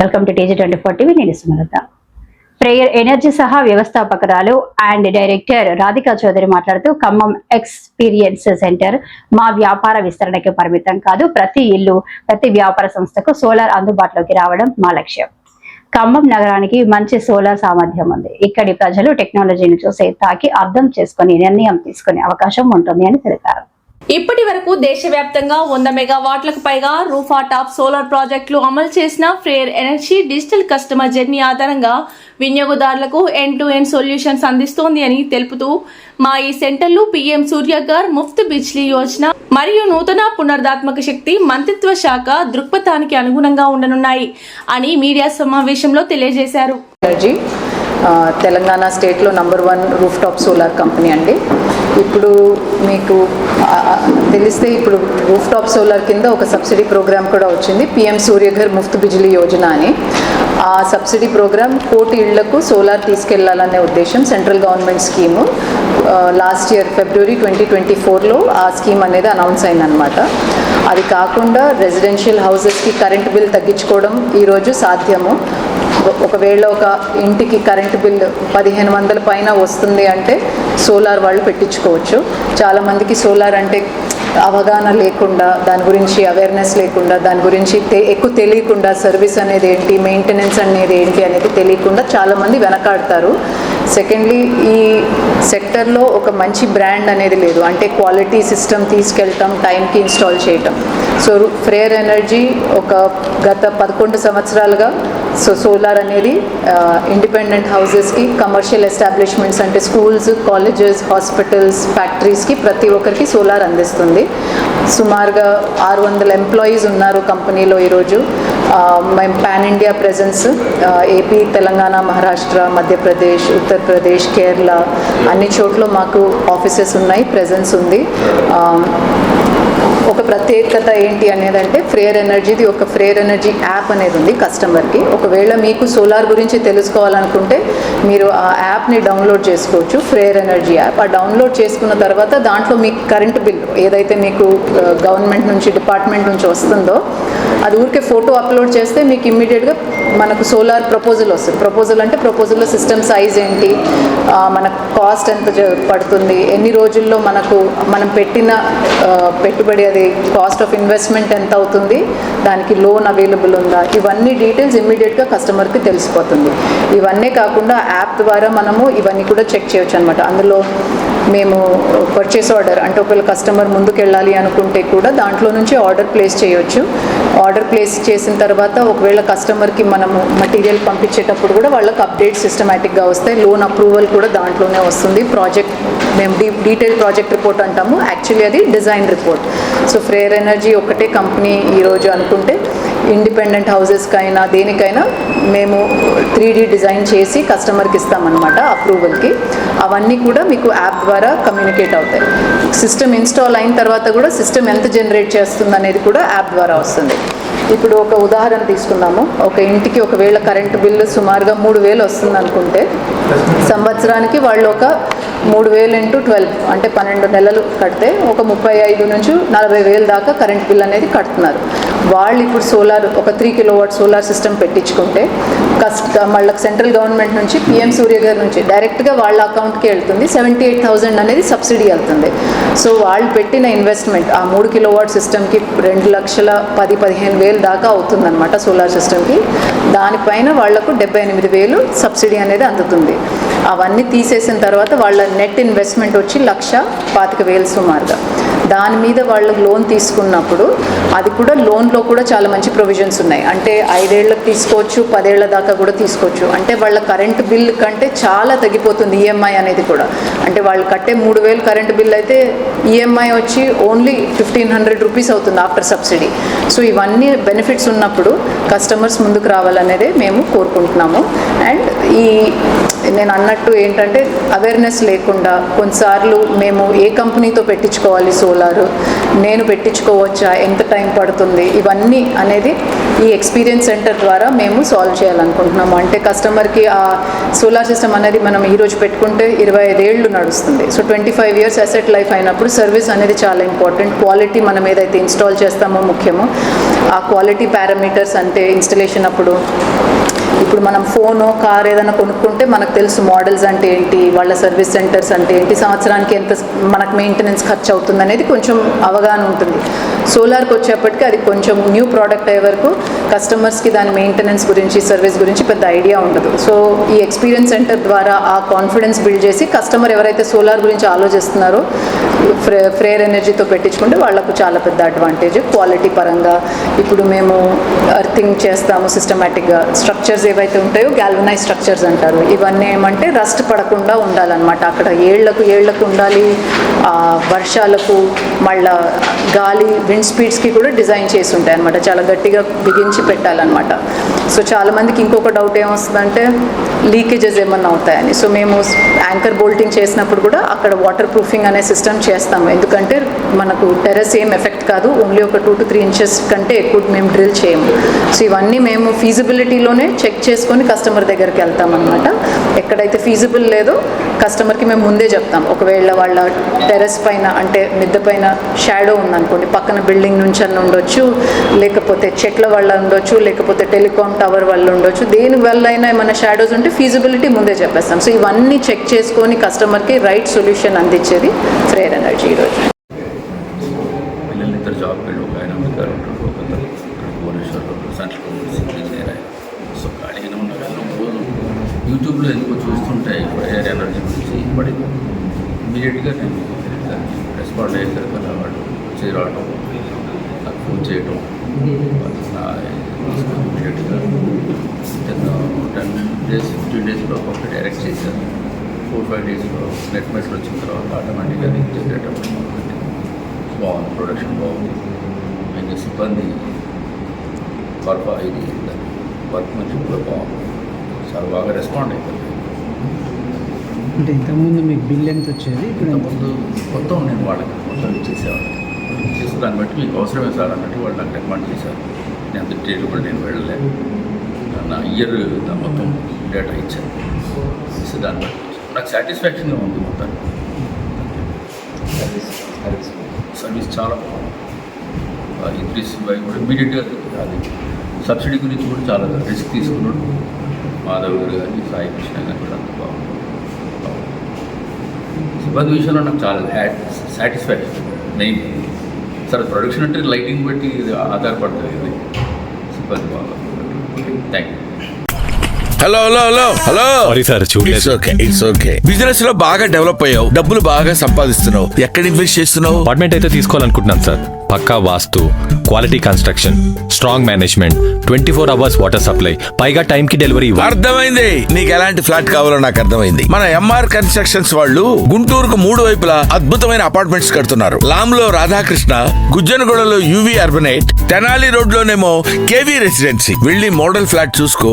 Welcome to TG twenty four TV నేను Sumalatha. Prayer energy సహా వ్యవస్థాపకురాలు అండ్ డైరెక్టర్ రాధికా చౌదరి మాట్లాడుతూ ఖమ్మం ఎక్స్పీరియన్స్ సెంటర్ మా వ్యాపార విస్తరణకి పరిమితం కాదు ప్రతి ఇల్లు ప్రతి వ్యాపార సంస్థకు సోలార్ అందుబాటులోకి రావడం మా లక్ష్యం. ఖమ్మం నగరానికి మంచి సోలార్ సామర్థ్యం ఉంది. ఇక్కడి ప్రజలు టెక్నాలజీని చూసి తాకి అర్థం చేసుకుని నిర్ణయం తీసుకునే అవకాశం ఉంటుంది అని తెలిపారు. ఇప్పటి వరకు దేశవ్యాప్తంగా వంద మెగావాట్లకు పైగా రూఫా టాప్ సోలార్ ప్రాజెక్టులు అమలు చేసిన Freyr energy digital customer journey ఆధారంగా వినియోగదారులకు ఎండ్ టు ఎండ్ సొల్యూషన్స్ అందిస్తోంది అని తెలుపుతూ మా ఈ సెంటర్లు పీఎం సూర్యగర్ ముఫ్త్ బిజ్లీ యోజన మరియు నూతన పునర్ధాత్మక శక్తి మంత్రిత్వ శాఖ దృక్పథానికి అనుగుణంగా ఉండనున్నాయి అని మీడియా సమావేశంలో తెలియజేశారు. తెలంగాణ స్టేట్లో number one roof top solar company అండి. ఇప్పుడు మీకు తెలిస్తే ఇప్పుడు రూఫ్ టాప్ సోలార్ కింద ఒక సబ్సిడీ ప్రోగ్రామ్ కూడా వచ్చింది. పిఎం సూర్యఘర్ ముఫ్త్ బిజిలీ యోజన అని. ఆ సబ్సిడీ ప్రోగ్రామ్ కోటి ఇళ్ళకు సోలార్ తీసుకెళ్ళాలనే ఉద్దేశం central government scheme last year February twenty twenty ఫోర్లో ఆ స్కీమ్ అనేది అనౌన్స్ అయిందనమాట అది కాకుండా రెసిడెన్షియల్ హౌసెస్కి కరెంట్ బిల్ తగ్గించుకోవడం ఈరోజు సాధ్యము. ఒకవేళ ఒక ఇంటికి కరెంటు బిల్లు పదిహేను వందల పైన వస్తుంది అంటే సోలార్ వాళ్ళు పెట్టించుకోవచ్చు. చాలామందికి సోలార్ అంటే అవగాహన లేకుండా దాని గురించి అవేర్నెస్ లేకుండా దాని గురించి ఎక్కువ తెలియకుండా సర్వీస్ అనేది ఏంటి మెయింటెనెన్స్ అనేది ఏంటి అనేది తెలియకుండా చాలామంది వెనకాడతారు. సెకండ్లీ ఈ సెక్టర్లో ఒక మంచి బ్రాండ్ అనేది లేదు. అంటే క్వాలిటీ సిస్టమ్ తీసుకెళ్ళటం టైంకి ఇన్స్టాల్ చేయటం. సో ఫ్రేయర్ ఎనర్జీ ఒక గత పదకొండు సంవత్సరాలుగా సో సోలార్ అనేది ఇండిపెండెంట్ హౌసెస్కి కమర్షియల్ ఎస్టాబ్లిష్మెంట్స్ అంటే స్కూల్స్ కాలేజెస్ హాస్పిటల్స్ ఫ్యాక్టరీస్కి ప్రతి ఒక్కరికి సోలార్ అందిస్తుంది. సుమారుగా ఆరు వందల ఎంప్లాయీస్ ఉన్నారు కంపెనీలో ఈరోజు. మేము pan India presence AP Telangana Maharashtra Madhya Pradesh Uttar Pradesh Kerala అన్ని చోట్ల మాకు ఆఫీసెస్ ఉన్నాయి ప్రెజెన్స్ ఉంది. ఒక ప్రత్యేకత ఏంటి అనేదంటే ఫ్రేయర్ ఎనర్జీది ఒక ఫ్రేయర్ ఎనర్జీ యాప్ అనేది ఉంది కస్టమర్కి. ఒకవేళ మీకు సోలార్ గురించి తెలుసుకోవాలనుకుంటే మీరు ఆ యాప్ని డౌన్లోడ్ చేసుకోవచ్చు ఫ్రేయర్ ఎనర్జీ యాప్. ఆ డౌన్లోడ్ చేసుకున్న తర్వాత దాంట్లో మీకు కరెంట్ బిల్ ఏదైతే మీకు గవర్నమెంట్ నుంచి డిపార్ట్మెంట్ నుంచి వస్తుందో అది ఊరికే ఫోటో అప్లోడ్ చేస్తే మీకు ఇమ్మీడియట్గా మనకు సోలార్ ప్రపోజల్ వస్తుంది ప్రపోజల్ అంటే ప్రపోజల్లో సిస్టమ్ సైజ్ ఏంటి? మన కాస్ట్ ఎంత పడుతుంది? ఎన్ని రోజుల్లో మనకు మనం పెట్టిన పెట్టుబడి అది కాస్ట్ ఆఫ్ ఇన్వెస్ట్మెంట్ ఎంత అవుతుంది? దానికి లోన్ అవైలబుల్ ఉందా? ఇవన్నీ డీటెయిల్స్ ఇమ్మీడియట్గా కస్టమర్కి తెలిసిపోతుంది. ఇవన్నీ కాకుండా యాప్ ద్వారా మనము ఇవన్నీ కూడా చెక్ చేయొచ్చు అనమాట అందులో మేము పర్చేస్ ఆర్డర్ అంటే ఒకవేళ కస్టమర్ ముందుకు వెళ్ళాలి అనుకుంటే కూడా దాంట్లో నుంచి ఆర్డర్ ప్లేస్ చేయొచ్చు. ఆర్డర్ ప్లేస్ చేసిన తర్వాత ఒకవేళ కస్టమర్కి మనము మటీరియల్ పంపించేటప్పుడు కూడా వాళ్ళకి అప్డేట్ సిస్టమేటిక్గా వస్తాయి. లోన్ అప్రూవల్ కూడా దాంట్లోనే వస్తుంది. ప్రాజెక్ట్ మేము డీ డీటెయిల్ ప్రాజెక్ట్ రిపోర్ట్ అంటాము. యాక్చువల్లీ అది design report so Freyr energy ఒకటే కంపెనీ ఈరోజు అనుకుంటే ఇండిపెండెంట్ హౌసెస్కైనా దేనికైనా మేము త్రీ డిజైన్ చేసి కస్టమర్కి ఇస్తామన్నమాట అప్రూవల్కి. అవన్నీ కూడా మీకు యాప్ ద్వారా కమ్యూనికేట్ అవుతాయి. సిస్టమ్ ఇన్స్టాల్ అయిన తర్వాత కూడా సిస్టమ్ ఎంత జనరేట్ చేస్తుంది అనేది కూడా యాప్ ద్వారా వస్తుంది. ఇప్పుడు ఒక ఉదాహరణ తీసుకుందాము. ఒక ఇంటికి ఒకవేళ కరెంటు బిల్లు సుమారుగా మూడు వేలు వస్తుంది అనుకుంటే సంవత్సరానికి వాళ్ళు ఒక మూడు వేలు ఇంటూ ట్వెల్వ్ అంటే పన్నెండు నెలలు కడితే ఒక ముప్పై ఐదు నుంచి నలభై వేలు దాకా కరెంట్ బిల్ అనేది కడుతున్నారు. వాళ్ళు ఇప్పుడు సోలార్ ఒక three kilo watt solar system పెట్టించుకుంటే కష్ట వాళ్ళకి సెంట్రల్ గవర్నమెంట్ నుంచి పిఎం సూర్య గారి నుంచి డైరెక్ట్గా వాళ్ళ అకౌంట్కి వెళ్తుంది. సెవెంటీ ఎయిట్ థౌజండ్ అనేది సబ్సిడీ వెళ్తుంది. సో వాళ్ళు పెట్టిన ఇన్వెస్ట్మెంట్ ఆ మూడు కిలో వాట్ సిస్టమ్కి రెండు లక్షల పది పదిహేను వేలు దాకా అవుతుందన్నమాట సోలార్ సిస్టమ్కి దానిపైన వాళ్ళకు డెబ్బై ఎనిమిది వేలు సబ్సిడీ అనేది అందుతుంది. అవన్నీ తీసేసిన తర్వాత వాళ్ళ నెట్ ఇన్వెస్ట్మెంట్ వచ్చి లక్ష పాతిక వేలు సుమారుగా. దాని మీద వాళ్ళు లోన్ తీసుకున్నప్పుడు అది కూడా లోన్లో కూడా చాలా మంచి ప్రొవిజన్స్ ఉన్నాయి. అంటే ఐదేళ్ళ తీసుకోవచ్చు పదేళ్ళ దాకా కూడా తీసుకోవచ్చు. అంటే వాళ్ళ కరెంట్ బిల్ కంటే చాలా తగ్గిపోతుంది ఈఎంఐ అనేది కూడా. అంటే వాళ్ళు కట్టే మూడు వేలు కరెంట్ బిల్ అయితే ఈఎంఐ వచ్చి ఓన్లీ ఫిఫ్టీన్ హండ్రెడ్ రూపీస్ అవుతుంది ఆఫ్టర్ సబ్సిడీ సో ఇవన్నీ బెనిఫిట్స్ ఉన్నప్పుడు కస్టమర్స్ ముందుకు రావాలనేదే మేము కోరుకుంటున్నాము. అండ్ ఈ నేను అన్నట్టు ఏంటంటే అవేర్నెస్ లేకుండా కొన్నిసార్లు మేము ఏ కంపెనీతో పెట్టించుకోవాలి సోలారు సోలార్ నేను పెట్టించుకోవచ్చా? ఎంత టైం పడుతుంది? ఇవన్నీ అనేది ఈ ఎక్స్పీరియన్స్ సెంటర్ ద్వారా మేము సాల్వ్ చేయాలనుకుంటున్నాము. అంటే కస్టమర్కి ఆ సోలార్ సిస్టమ్ అనేది మనం ఈరోజు పెట్టుకుంటే ఇరవై ఐదేళ్ళు నడుస్తుంది. So twenty five years asset life అయినప్పుడు సర్వీస్ అనేది చాలా ఇంపార్టెంట్ క్వాలిటీ మనం ఏదైతే ఇన్స్టాల్ చేస్తామో ముఖ్యమో. ఆ క్వాలిటీ పారామీటర్స్ అంటే ఇన్స్టలేషన్ అప్పుడు ఇప్పుడు మనం ఫోను కార్ ఏదైనా కొనుక్కుంటే మనకు తెలుసు మోడల్స్ అంటే ఏంటి వాళ్ళ సర్వీస్ సెంటర్స్ అంటే ఏంటి సంవత్సరానికి ఎంత మనకు మెయింటెనెన్స్ ఖర్చు అవుతుంది అనేది కొంచెం అవగాహన ఉంటుంది. సోలార్కి వచ్చేప్పటికి అది కొంచెం న్యూ ప్రోడక్ట్ అయ్యే వరకు కస్టమర్స్కి దాని మెయింటెనెన్స్ గురించి సర్వీస్ గురించి పెద్ద ఐడియా ఉండదు. సో ఈ ఎక్స్పీరియన్స్ సెంటర్ ద్వారా ఆ కాన్ఫిడెన్స్ బిల్డ్ చేసి కస్టమర్ ఎవరైతే సోలార్ గురించి ఆలోచిస్తున్నారో ఫ్రేయర్ ఎనర్జీతో పెట్టించుకుంటే వాళ్ళకు చాలా పెద్ద అడ్వాంటేజ్ క్వాలిటీ పరంగా ఇప్పుడు మేము అర్థింగ్ చేస్తాము సిస్టమేటిక్గా స్ట్రక్చర్స్ ఏవైతే ఉంటాయో గ్యాల్వనైజ్ స్ట్రక్చర్స్ అంటారు. ఇవన్నీ ఏమంటే రస్ట్ పడకుండా ఉండాలన్నమాట. అక్కడ ఏళ్ళకు ఏళ్ళకు ఉండాలి. వర్షాలకు మళ్ళా గాలి విండ్ స్పీడ్స్కి కూడా డిజైన్ చేసి ఉంటాయి అనమాట చాలా గట్టిగా బిగించి పెట్టాలన్నమాట. సో చాలామందికి ఇంకొక డౌట్ ఏమొస్తుందంటే లీకేజెస్ ఏమన్నా అవుతాయని. సో మేము యాంకర్ బోల్టింగ్ చేసినప్పుడు కూడా అక్కడ వాటర్ ప్రూఫింగ్ అనే సిస్టమ్ చేస్తాము. ఎందుకంటే మనకు టెర్రస్ ఏం ఎఫెక్ట్ కాదు. ఓన్లీ ఒక టూ టు త్రీ ఇంచెస్ కంటే ఎక్కువ మేము డ్రిల్ చేయము. సో ఇవన్నీ మేము ఫీజిబిలిటీలోనే చెక్ చేసుకొని కస్టమర్ దగ్గరికి వెళ్తాం ఎక్కడైతే ఫీజిబుల్ లేదో కస్టమర్కి మేము ముందే చెప్తాం. ఒకవేళ వాళ్ళ టెర్రస్ పైన అంటే మిద్దె పైన షాడో ఉందనుకోండి పక్కన బిల్డింగ్ నుంచి అన్న ఉండొచ్చు లేకపోతే చెట్ల వల్ల ఉండొచ్చు లేకపోతే టెలికాం టవర్ వల్ల ఉండొచ్చు దేని వల్ల అయినా ఏమైనా షాడోస్ ఉంటే ఫీజిబిలిటీ ముందే చెప్పేస్తాం. సో ఇవన్నీ చెక్ చేసుకొని కస్టమర్కి రైట్ సొల్యూషన్ అందించేది ఫ్రేర్ ఎనర్జీ ఈరోజు. యూట్యూబ్లో ఎందుకో చూస్తుంటే ఎయిర్ ఎనర్జీ గురించి పడింది ఇమీడియట్గా నేను రెస్పాండ్ అయ్యేసరికి అలా వాళ్ళు వచ్చి తక్కువ నాకు ఫోన్ చేయడం ఇమీడియట్గా టెన్ డేస్ ఫిఫ్టీన్ డేస్లో ఒక డైరెక్ట్ చేశాను. ఫోర్ ఫైవ్ డేస్లో నెట్ మెట్లు వచ్చిన తర్వాత ఆటోమేటిక్గా జనరేట్ అవ్వడం బాగుంది ప్రొడక్షన్ బాగుంది. ఇంకా సిబ్బంది పర్ఫా ఇది వర్క్ మంచి కూడా బాగుంది. చాలా బాగా రెస్పాండ్ అవుతుంది అంటే ఇంతకుముందు మీకు బిల్ ఎంత వచ్చేది? ఇప్పుడు? ఇంతకుముందు మొత్తం నేను వాళ్ళకి మొత్తం ఇచ్చేసేవాళ్ళకి ఇచ్చేసి దాన్ని బట్టి మీకు అవసరమే సార్ అన్నట్టు వాళ్ళు నాకు రికమెండ్ చేశారు. నేను అంత డేట్ కూడా నేను వెళ్ళలే నా ఇయర్ మొత్తం డేటా ఇచ్చాను ఇస్తే దాన్ని బట్టి నాకు సాటిస్ఫాక్షన్గా ఉంది మొత్తం సర్వీస్ చాలా బాగుంది. ఇంక్రీస్ బై కూడా ఇమీడియట్గా అది. సబ్సిడీ గురించి కూడా చాలా రిస్క్ తీసుకున్నాడు. మాధవ్ గారు కానీ సాయి కృష్ణ గారు కూడా అంత బాగుంది సిబ్బంది విషయంలో నాకు చాలా సాటిస్ఫాక్షన్. మెయిన్ సరే ప్రొడక్షన్ అంటే లైటింగ్ బట్టి ఇది ఆధారపడుతుంది ఇది సిబ్బంది బాగా thank you hello hello hello hello sorry sir చూడలేదు. ఇట్స్ ఓకే ఇట్స్ ఓకే బిజినెస్లో బాగా డెవలప్ అయ్యావు డబ్బులు బాగా సంపాదిస్తున్నావు ఎక్కడ ఇన్వెస్ట్ చేస్తున్నావు? అపార్ట్మెంట్ అయితే తీసుకోవాలనుకుంటున్నాను సార్ పక్కా vastu quality construction strong management twenty four hours water supply పైగా టైం కి డెలివరీ అర్థమైంది. నీకు ఎలాంటి ఫ్లాట్ కావాలో నాకు అర్థమైంది. మన ఎంఆర్ కన్స్ట్రక్షన్స్ వాళ్ళు గుంటూరుకు మూడు వైపులా అద్భుతమైన అపార్ట్మెంట్స్ కడుతున్నారు. లామ్లో రాధాకృష్ణ గుజ్జనగూడలో యువి అర్బనేట్ తెనాలి రోడ్ లోనేమో కేవీ రెసిడెన్సీ వెళ్ళి మోడల్ ఫ్లాట్ చూసుకో.